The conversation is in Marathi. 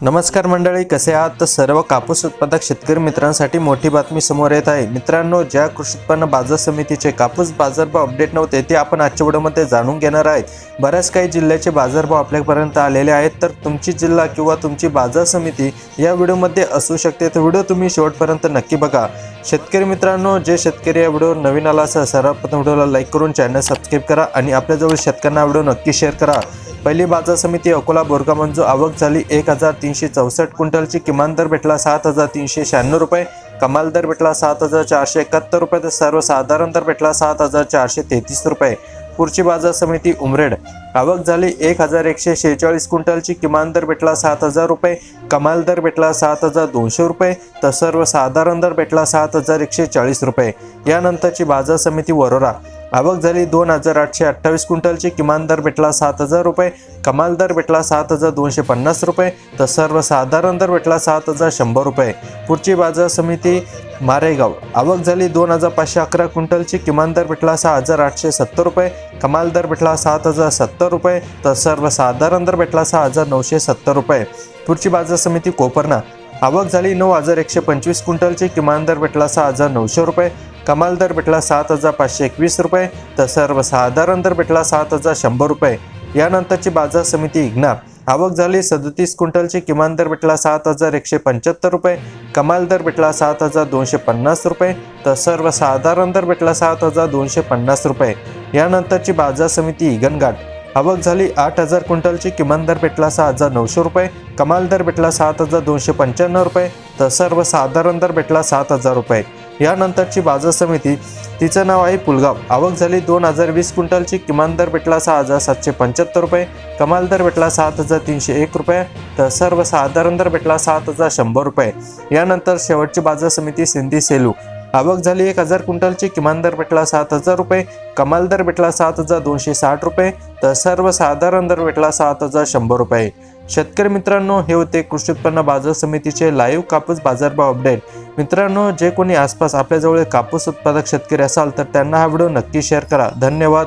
नमस्कार मंडळी कसे आहात? तर सर्व कापूस उत्पादक शेतकरी मित्रांसाठी मोठी बातमी समोर येत आहे. मित्रांनो ज्या कृषी उत्पन्न बाजार समितीचे कापूस बाजारभाव अपडेट नव्हते ते आपण आजच्या व्हिडिओमध्ये जाणून घेणार आहेत. बऱ्याच काही जिल्ह्याचे बाजारभाव आपल्यापर्यंत आलेले आहेत तर तुमची जिल्हा किंवा तुमची बाजार समिती या व्हिडिओमध्ये असू शकते. तर व्हिडिओ तुम्ही शेवटपर्यंत नक्की बघा. शेतकरी मित्रांनो जे शेतकरी या व्हिडिओवर नवीन आला असेल सर्वप्रथम व्हिडिओला लाईक करून चॅनल सबस्क्राईब करा आणि आपल्याजवळ शेतकऱ्यांना व्हिडिओ नक्की शेअर करा. पहिली बाजार समिती अकोला बोरगा मंजू आवक झाली. एक हजार तीनशे चौसष्ट क्विंटलची किमान दर भेटला सात हजार तीनशे शहाण्णव रुपये. कमाल दर भेटला सात हजार चारशे एकाहत्तर रुपये तर सर्वसाधारण दर भेटला सात हजार चारशे तेहतीस रुपये. पुढची बाजार समिती उमरेड. आवक झाली. एक हजार एकशे शेहेचाळीस क्विंटलची किमान दर भेटला सात हजार रुपये. कमाल दर भेटला सात हजार दोनशे रुपये तर सर्वसाधारण दर भेटला सात हजार एकशे चाळीस रुपये. यानंतरची बाजार समिती वरोरा. आवक झाली. दोन हजार आठशे अठ्ठावीस क्विंटलची किमान दर भेटला सात हजार रुपये. कमाल दर भेटला सात हजार दोनशे पन्नास रुपये. तर सर्वसाधारण दर भेटला सात हजार शंभर रुपये. पुढची बाजार समिती मारेगाव. आवक झाली दोन हजार पाचशे अकरा क्विंटलची किमान दर भेटला सहा हजार आठशे सत्तर रुपये. कमाल दर भेटला सात हजार सत्तर रुपये. तर सर्वसाधारण दर भेटला सहा हजार नऊशे सत्तर रुपये. पुढची बाजार समिती कोपरना. आवक झाली नऊ हजार एकशे पंचवीस क्विंटलची किमान दर भेटला सहा हजार नऊशे रुपये. कमाल दर भेटला सात हजार पाचशे एकवीस रुपये तर सर्वसाधारण दर भेटला सात हजार शंभर रुपये. यानंतरची बाजार समिती इग्ना आवक झाली सदतीस क्विंटलची किमान दर भेटला सात हजार एकशे पंच्याहत्तर रुपये. कमाल दर भेटला सात हजार दोनशे पन्नास रुपये तर सर्वसाधारण दर भेटला सात हजार दोनशे पन्नास रुपये. यानंतरची बाजार समिती इगनघाट आवक झाली आठ हजार क्विंटलची किमान दर भेटला सहा हजार नऊशे रुपये कमाल दर भेटला सात हजार दोनशे पंच्याण्णव रुपये तर सर्वसाधारण दर भेटला सात हजार रुपये. यानंतरची बाजार समिती तिचं नाव आहे पुलगाव. आवक झाली दोन हजार वीस क्विंटलची. किमान दर भेटला सहा हजार सातशे पंच्याहत्तर रुपये. कमाल दर भेटला सात हजार तीनशे एक रुपये. तर सर्वसाधारण दर भेटला सात हजार शंभर रुपये. यानंतर शेवटची बाजार समिती सिंधी सेलू. आवक झाली एक हजार क्विंटलची किमान दर भेटला सात हजार रुपये कमाल दर भेटला सात हजार दोनशे साठ रुपये तर सर्वसाधारण दर भेटला सात हजार शंभर रुपये. शेतकरी मित्रांनो हे होते कृषी उत्पन्न बाजार समितीचे लाईव्ह कापूस बाजारभाव अपडेट मित्रांनो जे कोणी आसपास आपल्याजवळ कापूस उत्पादक शेतकरी असाल तर त्यांना हा व्हिडिओ नक्की शेअर करा. धन्यवाद.